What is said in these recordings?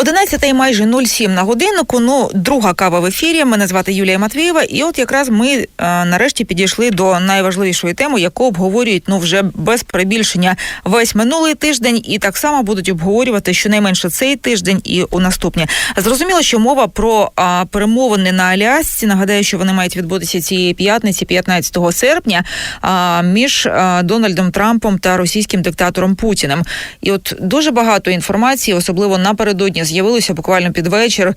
11 і майже 07 на годиннику. Ну, друга кава в ефірі. Мене звати Юлія Матвієва. І от якраз ми е, нарешті підійшли до найважливішої теми, яку обговорюють ну вже без перебільшення весь минулий тиждень, і так само будуть обговорювати щонайменше цей тиждень і у наступні. Зрозуміло, що мова про а, перемовини на Алясці. Нагадаю, що вони мають відбутися цієї п'ятниці, 15 серпня, а, між а, Дональдом Трампом та російським диктатором Путіним. І от дуже багато інформації, особливо напередодні з'явилося буквально під вечір.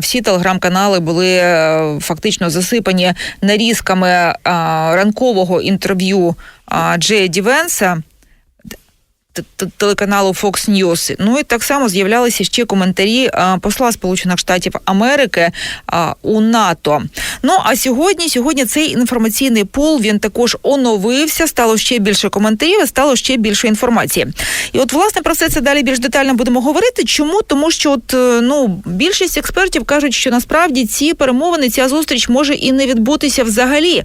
Всі телеграм-канали були е, фактично засипані нарізками ранкового інтерв'ю Джея Дівенса. Телеканалу Fox News. Ну і так само з'являлися ще коментарі посла Сполучених Штатів Америки у НАТО. Ну а сьогодні, сьогодні цей інформаційний пул він також оновився. Стало ще більше коментарів, стало ще більше інформації. І от власне про все це далі більш детально будемо говорити. Чому? Тому що от е, ну більшість експертів кажуть, що насправді ці перемовини, ця зустріч може і не відбутися взагалі.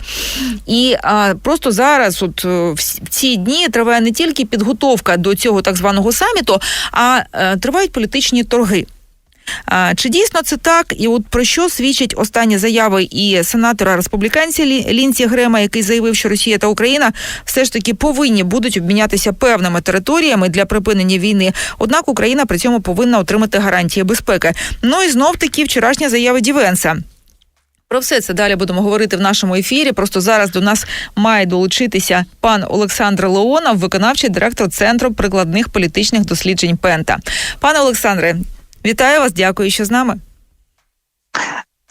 І а, просто зараз, от е, в ці дні, триває не тільки підготовка до цього так званого саміту, а е, тривають політичні торги. Чи дійсно це так? І от про що свідчать останні заяви і сенатора республіканця Лі- Лінсі Грема, який заявив, що Росія та Україна все ж таки повинні будуть обмінятися певними територіями для припинення війни. Однак Україна при цьому повинна отримати гарантії безпеки. Ну і знов таки вчорашня заява Дівенса. Про все це далі будемо говорити в нашому ефірі. Просто зараз до нас має долучитися пан Олександр Леонов, виконавчий директор Центру прикладних політичних досліджень Пента. Пане Олександре, вітаю вас, дякую, що з нами.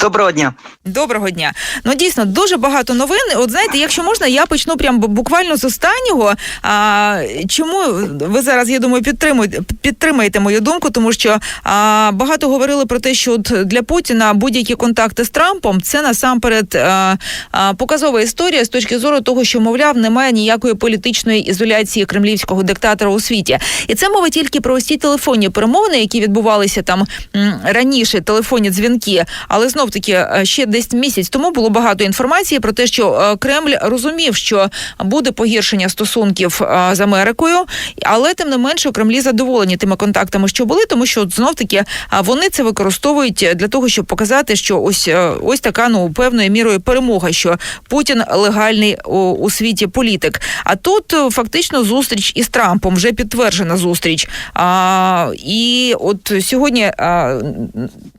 Доброго дня. Доброго дня. Ну дійсно дуже багато новин. От знаєте, якщо можна, я почну прям буквально з останнього. А, чому ви зараз, я думаю, підтримуєте, підтримаєте мою думку, тому що а, багато говорили про те, що от для Путіна будь-які контакти з Трампом це насамперед а, а, показова історія з точки зору того, що мовляв немає ніякої політичної ізоляції кремлівського диктатора у світі, і це мова тільки про ось телефонні перемовини, які відбувалися там раніше, телефонні дзвінки, але знов таки е, ще десь місяць тому було багато інформації про те, що е, Кремль розумів, що буде погіршення стосунків е, з Америкою, але тим не менше у Кремлі задоволені тими контактами, що були, тому що знов таки вони це використовують для того, щоб показати, що ось ось така ну певною мірою перемога, що Путін легальний у, у світі політик. А тут фактично зустріч із Трампом вже підтверджена зустріч. А, і от сьогодні а,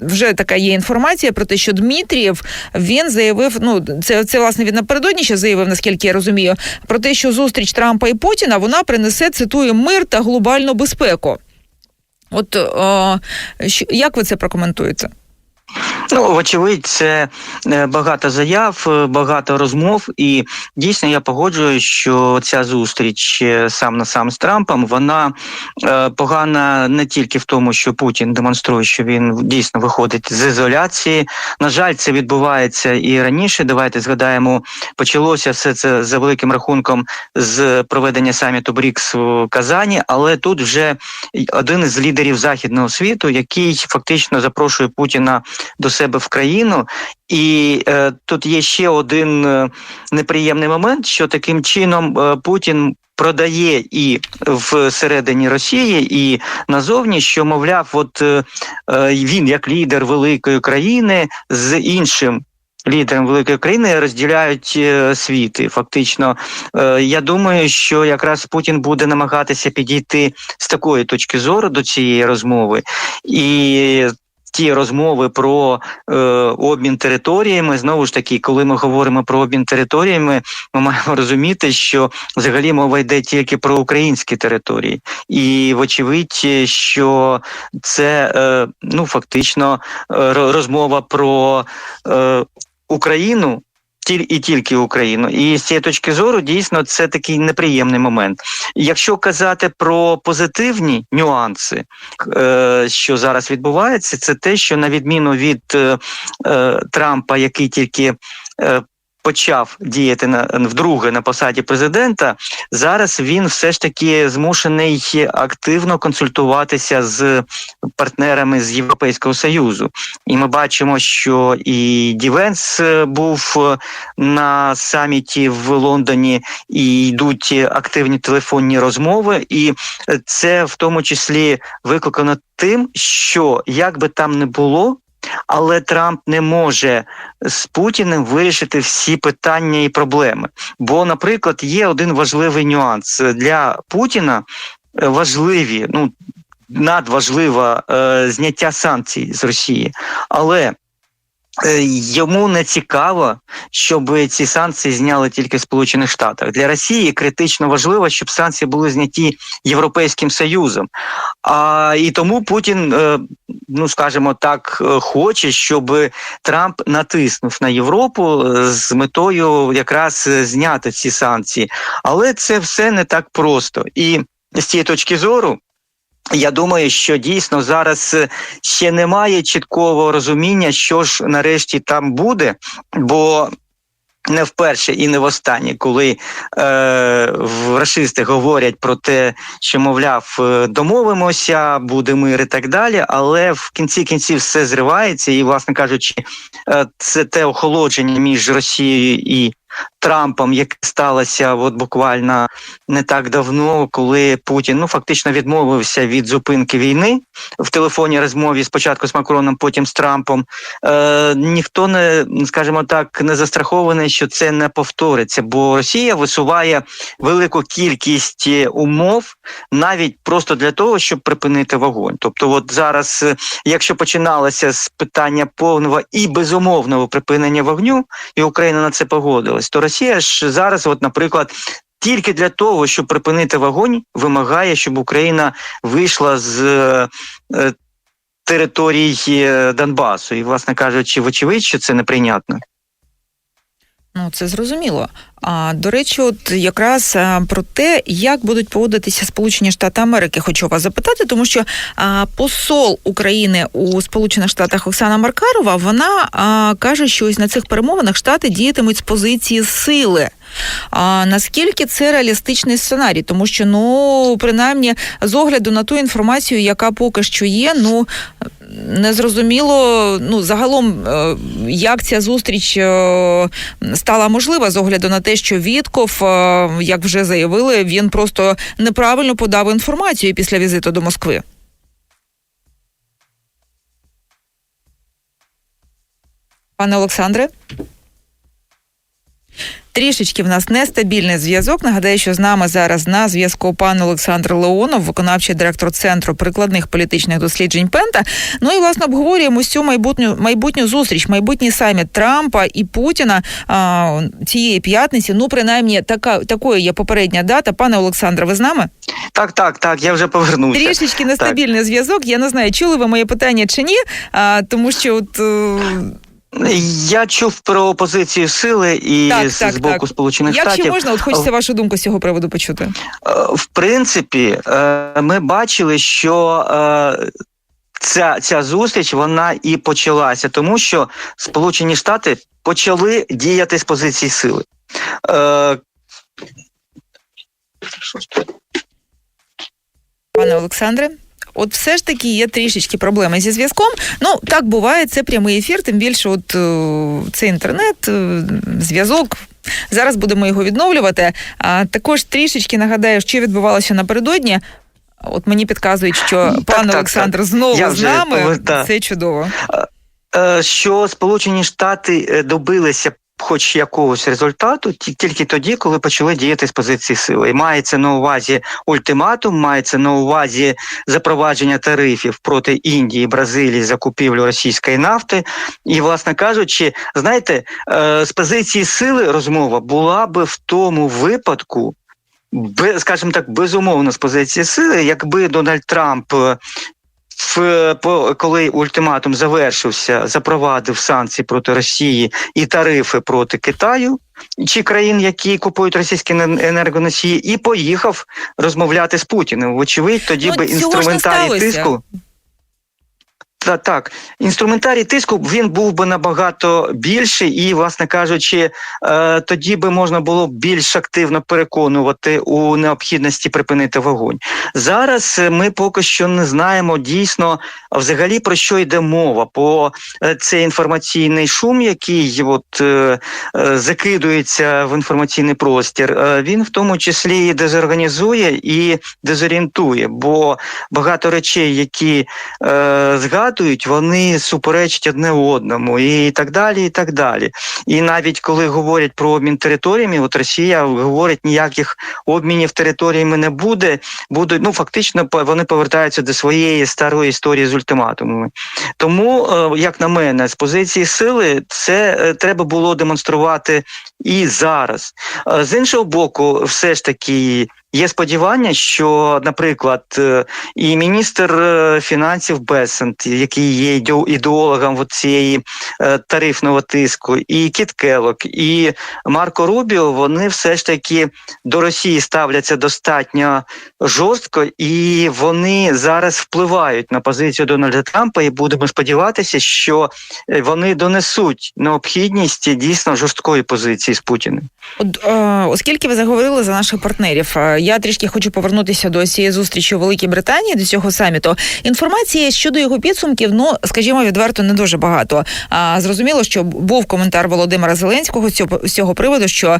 вже така є інформація про те, що Дмитрієв він заявив. Ну це, це власне він напередодні ще заявив, наскільки я розумію, про те, що зустріч Трампа і Путіна вона принесе цитую мир та глобальну безпеку. От о, що, як ви це прокоментуєте? Ну, вочевидь, це е, багато заяв, е, багато розмов, і дійсно я погоджуюсь, що ця зустріч е, сам на сам з Трампом вона погана не тільки в тому, що Путін демонструє, що він дійсно виходить з ізоляції. На жаль, це відбувається і раніше. Давайте згадаємо, почалося все це за великим рахунком з проведення саміту БРІКС в Казані, але тут вже один із лідерів західного світу, який фактично запрошує Путіна до себе в країну. І е, тут є ще один е, неприємний момент, що таким чином е, Путін. Продає і всередині Росії, і назовні, що мовляв, от е, він як лідер великої країни з іншим лідером великої країни розділяють е, світ. Фактично, я думаю, що якраз Путін буде намагатися підійти з такої точки зору до цієї розмови і. Ті розмови про е, обмін територіями, знову ж таки, коли ми говоримо про обмін територіями, ми маємо розуміти, що взагалі мова йде тільки про українські території, і вочевидь, що це е, ну фактично е, розмова про е, Україну. І тільки Україну, і з цієї точки зору дійсно це такий неприємний момент. Якщо казати про позитивні нюанси, е, що зараз відбувається, це те, що на відміну від е, е, Трампа, який тільки почав діяти на вдруге на посаді президента, зараз він все ж таки змушений активно консультуватися з партнерами з Європейського союзу. І ми бачимо, що і Дівенс е, був е, на саміті в Лондоні, і йдуть активні телефонні розмови, і це в тому числі викликано тим, що як би там не було. Але Трамп не може з Путіним вирішити всі питання і проблеми. Бо, наприклад, є один важливий нюанс для Путіна. е, Важливі, ну надважливе е, зняття санкцій з Росії, але йому не цікаво, щоб ці санкції зняли тільки в Сполучених Штатах. Для Росії критично важливо, щоб санкції були зняті Європейським Союзом. А і тому Путін, е, ну скажімо так, е, хоче, щоб Трамп натиснув на Європу е, з метою якраз е, зняти ці санкції. Але це все не так просто. І з цієї точки зору. Я думаю, що дійсно зараз е, ще немає чіткого розуміння, що ж нарешті там буде, бо не вперше і не востаннє, коли е, расисти говорять про те, що мовляв, е, домовимося, буде мир і так далі. Але в кінці кінців все зривається, і, власне кажучи, е, це те охолодження між Росією і Трампом, яке сталося от буквально не так давно, коли Путін ну фактично відмовився від зупинки війни в телефонній розмові спочатку з Макроном, потім з Трампом. Е, ніхто не скажімо так не застрахований, що це не повториться, бо Росія висуває велику кількість е, умов навіть просто для того, щоб припинити вогонь. Тобто, от зараз, е, якщо починалося з питання повного і безумовного припинення вогню, і Україна на це погодилась, то Росія ж зараз, от, наприклад. Тільки для того, щоб припинити вогонь, вимагає, щоб Україна вийшла з е, е, територій е, Донбасу. І, власне кажучи, вочевидь, що це неприйнятно. Ну, це зрозуміло. А до речі, от якраз про те, як будуть поводитися Сполучені Штати Америки, хочу вас запитати, тому що посол України у Сполучених Штатах Оксана Маркарова вона каже, що ось на цих перемовинах штати діятимуть з позиції сили. А наскільки це реалістичний сценарій? Тому що ну принаймні з огляду на ту інформацію, яка поки що є, ну незрозуміло, ну загалом, е, як ця зустріч е, стала можлива з огляду на те, що Вітков, е, як вже заявили, він просто неправильно подав інформацію після візиту до Москви. Пане Олександре. Трішечки в нас нестабільний зв'язок. Нагадаю, що з нами зараз на зв'язку пан Олександр Леонов, виконавчий директор центру прикладних політичних досліджень Пента. Ну і власне обговорюємо цю майбутню майбутню зустріч, майбутній саміт Трампа і Путіна а, цієї п'ятниці. Ну, принаймні, така такою є попередня дата. Пане Олександре, ви з нами? Так, так, так, я вже повернувся. Трішечки нестабільний зв'язок. Я не знаю, чули ви моє питання чи ні, а, тому що от. Я чув про позицію сили і Так, з, так, з боку так. Сполучених Якщо Штатів. можна, от хочеться вашу думку з цього приводу почути. Е, В принципі, е, ми бачили, що е, ця, ця зустріч вона і почалася, тому що Сполучені Штати почали діяти з позиції сили. Пане Олександре. От все ж таки є трішечки проблеми зі зв'язком. Ну так буває, це прямий ефір. Тим більше, от е, це інтернет, е, зв'язок. Зараз будемо його відновлювати. А також трішечки нагадаю, що відбувалося напередодні. От мені підказують, що Так, пан так, Олександр так. знову з нами. повертаю. Це чудово. е, що Сполучені Штати добилися хоч якогось результату тільки тоді, коли почали діяти з позиції сили. І мається на увазі ультиматум, мається на увазі запровадження тарифів проти Індії, Бразилії за купівлю російської нафти. І, власне кажучи, знаєте, е, з позиції сили розмова була би в тому випадку. Скажімо так, безумовно, з позиції сили, якби Дональд Трамп в по коли ультиматум завершився, запровадив санкції проти Росії і тарифи проти Китаю чи країн, які купують російські ен- енергоносії, і поїхав розмовляти з Путіним. Вочевидь, тоді Ну, би інструментарій тиску. Та так, інструментарій тиску він був би набагато більший, і, власне кажучи, е, тоді би можна було більш активно переконувати у необхідності припинити вогонь. Зараз е, ми поки що не знаємо дійсно взагалі про що йде мова. Бо е, цей інформаційний шум, який от е, е, закидується в інформаційний простір, е, він в тому числі і дезорганізує і дезорієнтує, бо багато речей, які е, згадують, вони суперечать одне одному, і так далі. І так далі. І навіть коли говорять про обмін територіями, от Росія говорить, ніяких обмінів територіями не буде. Будуть ну фактично вони повертаються до своєї старої історії з ультиматумами. Тому, е, як на мене, з позиції сили це е, треба було демонструвати і зараз. Е, З іншого боку, все ж таки. Є сподівання, що, наприклад, е, і міністр е, фінансів Бесент, який є ідео- ідеологом цієї тарифного тиску, і Кіт Келок, і Марко Рубіо, вони все ж таки до Росії ставляться достатньо жорстко, і вони зараз впливають на позицію Дональда Трампа. І будемо сподіватися, що вони донесуть необхідність дійсно жорсткої позиції з Путіним. От, е, оскільки ви заговорили за наших партнерів, е, я трішки хочу повернутися до цієї зустрічі у Великій Британії, до цього саміту. Інформації щодо його підсумків, ну скажімо відверто, не дуже багато. А зрозуміло, що був коментар Володимира Зеленського з цього, приводу, що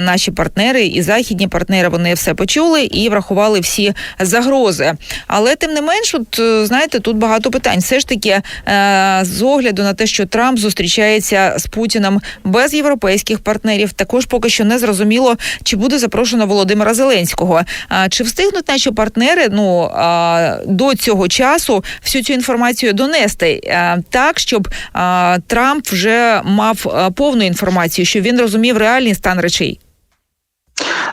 наші партнери і західні партнери вони все почули і врахували всі загрози. Але тим не менш, от е, знаєте, тут багато питань. Все ж таки, е, з огляду на те, що Трамп зустрічається з Путіним без європейських партнерів, також поки що не зрозуміло, чи буде запрошено Володимира Зеленського. А чи встигнуть наші партнери ну а, до цього часу всю цю інформацію донести а, так, щоб а, Трамп вже мав повну інформацію, щоб він розумів реальний стан речей?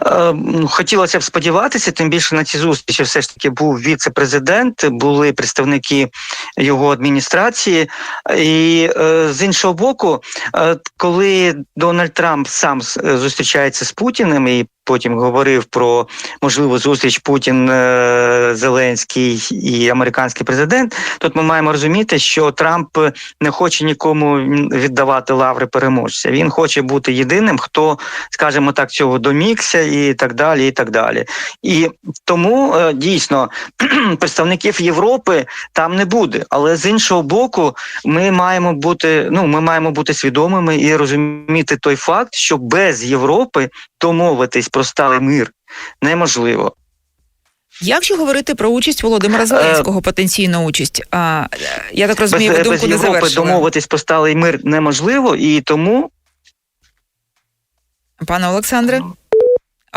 Е, ну, Хотілося б сподіватися, тим більше на ці зустрічі все ж таки був віце-президент, були представники його адміністрації. І е, з іншого боку, е, коли Дональд Трамп сам зустрічається з Путіним і потім говорив про можливу зустріч Путін, е, Зеленський і американський президент, тут ми маємо розуміти, що Трамп не хоче нікому віддавати лаври переможця. Він хоче бути єдиним, хто, скажімо так, цього домігся і так далі. І так далі. І тому е, дійсно представників Європи там не буде. Але з іншого боку, ми маємо бути, ну ми маємо бути свідомими і розуміти той факт, що без Європи домовитись про сталий мир неможливо. Якщо говорити про участь Володимира Зеленського, потенційну участь, а е, я так Без, розумію, думку без не Європи завершили. домовитись про сталий мир неможливо, і тому Пане Олександре.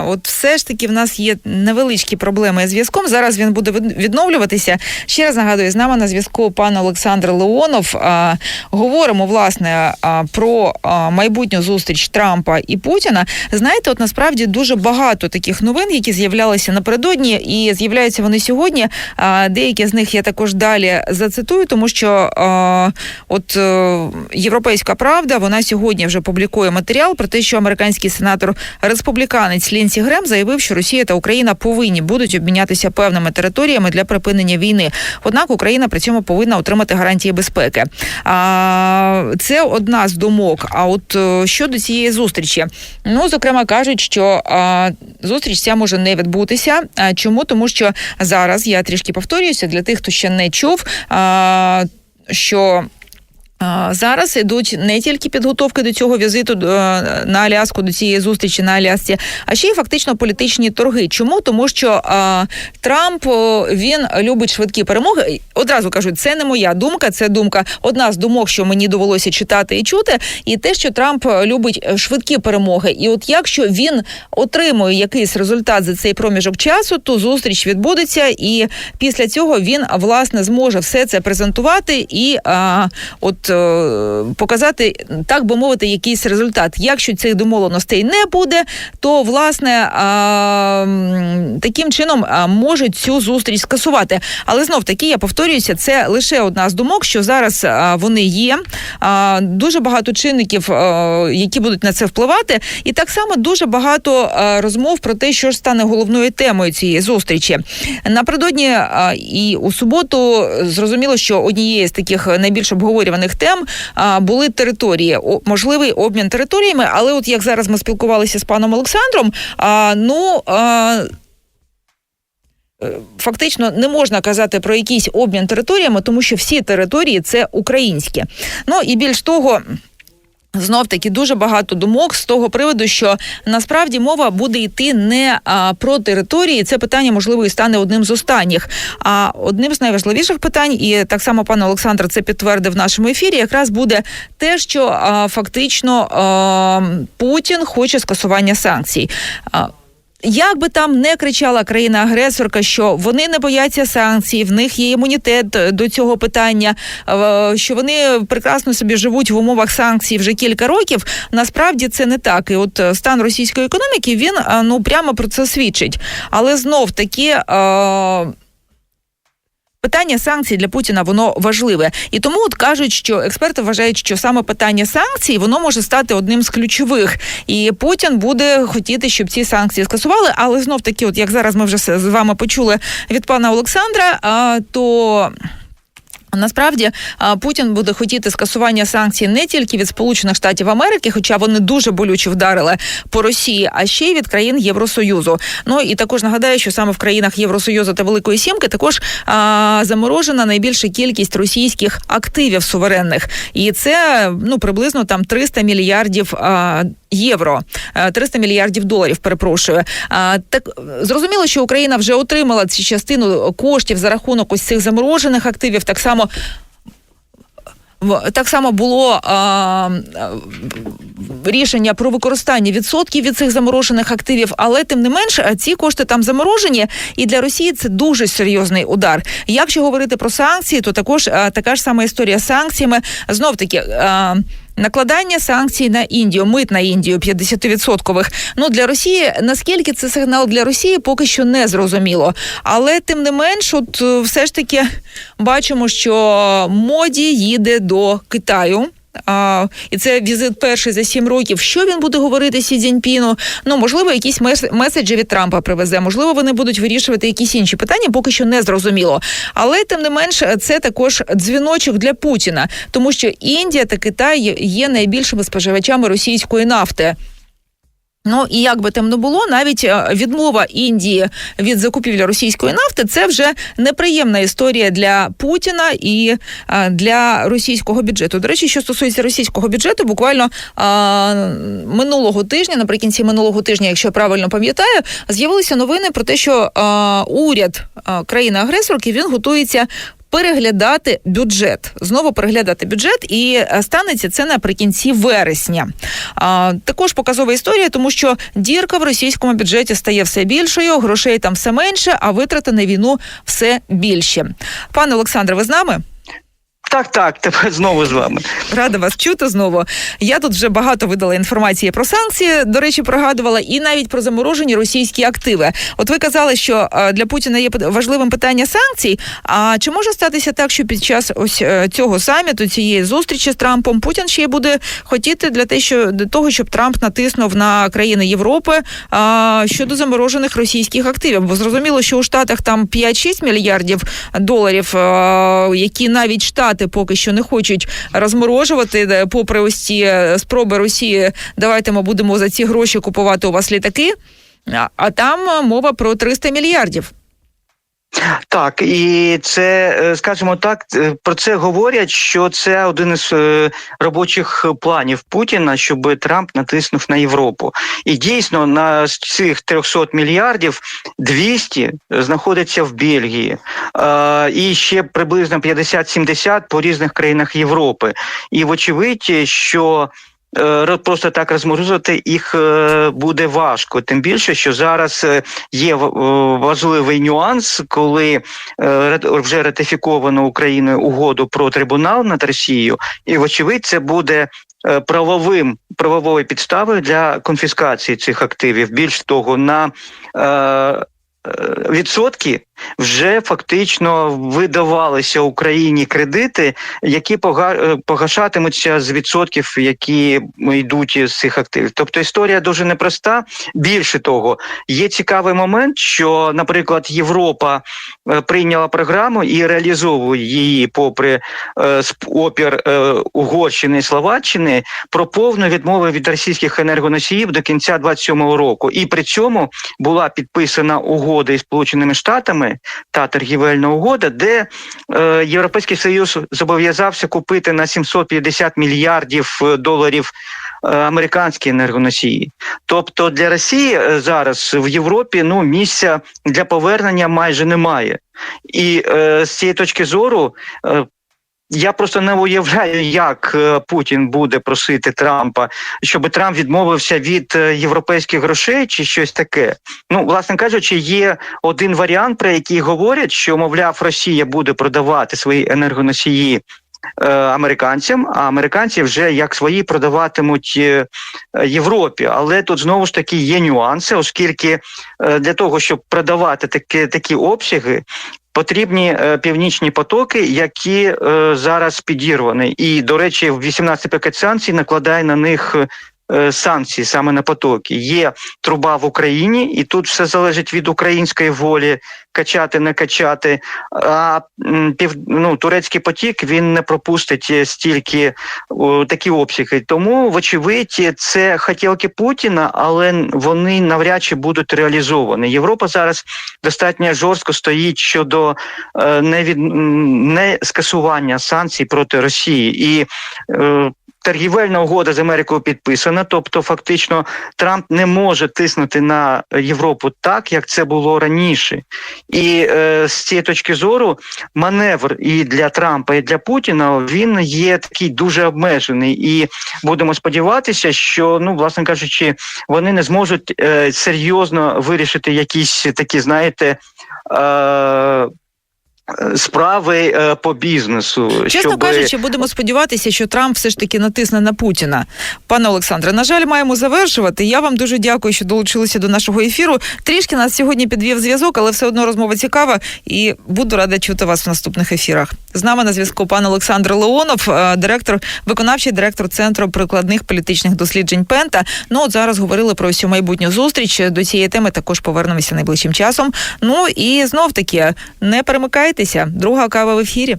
От все ж таки в нас є невеличкі проблеми з зв'язком. Зараз він буде від- відновлюватися. Ще раз нагадую, з нами на зв'язку пан Олександр Леонов. Говоримо власне про майбутню зустріч Трампа і Путіна. Знаєте, от насправді дуже багато таких новин, які з'являлися напередодні, і з'являються вони сьогодні. Деякі з них я також далі зацитую, тому що от е, Європейська правда вона сьогодні вже публікує матеріал про те, що американський сенатор республіканець Лінсі Грем заявив, що Росія та Україна повинні будуть обмінятися певними територіями для припинення війни. Однак Україна при цьому повинна отримати гарантії безпеки. А це одна з думок. А от е, щодо цієї зустрічі, ну зокрема кажуть, що а, зустріч ця може не відбутися. А, чому? Тому що зараз я трішки повторююся для тих, хто ще не чув. А, що Зараз ідуть не тільки підготовки до цього візиту е, на Аляску, до цієї зустрічі на Алясці, а ще й фактично політичні торги. Чому? Тому що а, Трамп він любить швидкі перемоги. Одразу кажу, це не моя думка, це думка одна з думок, що мені довелося читати і чути. І те, що Трамп любить е, швидкі перемоги. І от якщо він отримує якийсь результат за цей проміжок часу, то зустріч відбудеться, і після цього він власне зможе все це презентувати і а, от е, показати, так би мовити, якийсь результат. Якщо цих домовленостей не буде, то власне а, таким чином а, можуть цю зустріч скасувати. Але знов таки я повторююся, це лише одна з думок, що зараз вони є. Дуже багато чинників, які будуть на це впливати, і так само дуже багато розмов про те, що ж стане головною темою цієї зустрічі. Напередодні і у суботу зрозуміло, що однією з таких найбільш обговорюваних тем були території, можливий обмін територіями. Але от як зараз ми спілкувалися з паном Олександром, ну. Е, Фактично не можна казати про якийсь обмін територіями, тому що всі території це українські. Ну і більш того. Знов таки дуже багато думок з того приводу, що насправді мова буде йти не а, про території. Це питання можливо і стане одним з останніх. А одним з найважливіших питань, і так само пан Олександр це підтвердив в нашому ефірі. Якраз буде те, що а, фактично а, Путін хоче скасування санкцій. А, як би там не кричала країна-агресорка, що вони не бояться санкцій, в них є імунітет до цього питання, е, що вони прекрасно собі живуть в умовах санкцій вже кілька років. Насправді це не так. І от е, стан російської економіки він е, ну прямо про це свідчить. Але знов таки. Питання санкцій для Путіна воно важливе, і тому от кажуть, що експерти вважають, що саме питання санкцій воно може стати одним з ключових, і Путін буде хотіти, щоб ці санкції скасували. Але знов таки, от як зараз ми вже з вами почули від пана Олександра, то. Насправді Путін буде хотіти скасування санкцій не тільки від Сполучених Штатів Америки, хоча вони дуже болюче вдарили по Росії, а ще й від країн Євросоюзу. Ну і також нагадаю, що саме в країнах Євросоюзу та Великої Сімки також а, заморожена найбільша кількість російських активів суверенних, і це ну приблизно там 300 мільярдів. А, Євро Е, 300 мільярдів доларів. Перепрошую. А, так зрозуміло, що Україна вже отримала цю частину коштів за рахунок ось цих заморожених активів. Так само так само було а, а, рішення про використання відсотків від цих заморожених активів, але тим не менш ці кошти там заморожені, і для Росії це дуже серйозний удар. Якщо говорити про санкції, то також а, така ж сама історія з санкціями. Знов таки. А, Накладання санкцій на Індію, мит на Індію 50-відсоткових. Ну для Росії наскільки це сигнал для Росії, поки що не зрозуміло. Але тим не менш, от е, все ж таки бачимо, що моді їде до Китаю. А, і це візит перший за сім років. Що він буде говорити Сі Цзіньпіну? Ну можливо, якісь мес- меседжі від Трампа привезе. Можливо, вони будуть вирішувати якісь інші питання, поки що не зрозуміло. Але тим не менш, це також дзвіночок для Путіна, тому що Індія та Китай є найбільшими споживачами російської нафти. Ну і як би там не було, навіть е, відмова Індії від закупівлі російської нафти це вже неприємна історія для Путіна і е, для російського бюджету. До речі, що стосується російського бюджету, буквально е, минулого тижня, наприкінці минулого тижня, якщо я правильно пам'ятаю, з'явилися новини про те, що е, уряд країни-агресорки він готується. Переглядати бюджет, знову переглядати бюджет, і е, станеться це наприкінці вересня. А, також показова історія, тому що дірка в російському бюджеті стає все більшою, грошей там все менше, а витрати на війну все більше. Пане Олександре, ви з нами? Так, так, тепер знову з вами. Рада вас чути знову. Я тут вже багато видала інформації про санкції. До речі, пригадувала і навіть про заморожені російські активи. От ви казали, що е, для Путіна є важливим питання санкцій. А чи може статися так, що під час ось е, цього саміту, цієї зустрічі з Трампом, Путін ще буде хотіти для те, що для того, щоб Трамп натиснув на країни Європи а, щодо заморожених російських активів? Бо зрозуміло, що у Штатах там 5-6 мільярдів доларів, а, які навіть Штати поки що не хочуть розморожувати, попри ось ці е, спроби Росії. Давайте ми будемо за ці гроші купувати у вас літаки. А, а там е, мова про 300 мільярдів. Так, і це, е, скажімо так, е, про це говорять, що це один із е, робочих планів Путіна, щоб Трамп натиснув на Європу. І дійсно на цих 300 мільярдів 200 знаходиться в Бельгії, і ще приблизно 50-70 по різних країнах Європи. І вочевидь, що просто так розморозити їх е, буде важко. Тим більше, що зараз е, є е, важливий нюанс, коли е, вже ратифіковано Україною угоду про трибунал над Росією, і вочевидь це буде. е, Правовим правовою підставою для конфіскації цих активів. Більш того, на е, е, відсотки вже фактично видавалися Україні кредити, які е, погашатимуться з відсотків, які йдуть з цих активів. Тобто історія дуже непроста. Більше того, є цікавий момент, що, наприклад, Європа е, прийняла програму і реалізовує її, попри е, опір Угорщини і Словаччини, про повну відмову від російських енергоносіїв до кінця 27-го року. І при цьому була підписана угода із Сполученими Штатами та торгівельна угода, де е, Європейський Союз зобов'язався купити на 750 мільярдів е, доларів е, американські енергоносії. Тобто для Росії зараз в Європі ну місця для повернення майже немає. І е, з цієї точки зору. Е, я просто не уявляю, як е, Путін буде просити Трампа, щоб Трамп відмовився від е, європейських грошей чи щось таке. Ну, власне кажучи, є один варіант, про який говорять, що мовляв, Росія буде продавати свої енергоносії е, американцям, а американці вже як свої продаватимуть Європі. Але тут знову ж таки є нюанси, оскільки для того, щоб продавати такі, такі обсяги. Потрібні е, північні потоки, які е, зараз підірвані. І, до речі, в 18 пакет санкцій накладає на них е, санкції саме на потоки. Є труба в Україні, і тут все залежить від української волі качати, не качати. А ну, турецький потік він не пропустить е, стільки такі обсяги. Тому, вочевидь, це хотілки Путіна, але вони навряд чи будуть реалізовані. Європа зараз достатньо жорстко стоїть щодо е, не від не скасування санкцій проти Росії і. Е, Торгівельна угода з Америкою підписана, тобто фактично Трамп не може тиснути на Європу так, як це було раніше. І е, з цієї точки зору маневр і для Трампа, і для Путіна він є такий дуже обмежений. І будемо сподіватися, що ну, власне кажучи, вони не зможуть е, серйозно вирішити якісь такі, знаєте. Е, Справи е, по бізнесу, Чесно щоби- кажучи, будемо сподіватися, що Трамп все ж таки натисне на Путіна. Пане Олександре, на жаль, маємо завершувати. Я вам дуже дякую, що долучилися до нашого ефіру. Трішки нас сьогодні підвів зв'язок, але все одно розмова цікава, і буду рада чути вас в наступних ефірах. З нами на зв'язку пан Олександр Леонов, е, директор, виконавчий директор центру прикладних політичних досліджень Пента. Ну от зараз говорили про всю майбутню зустріч. До цієї теми також повернемося найближчим часом. Ну і знов таки не перемикайтеся. Друга кава в ефірі.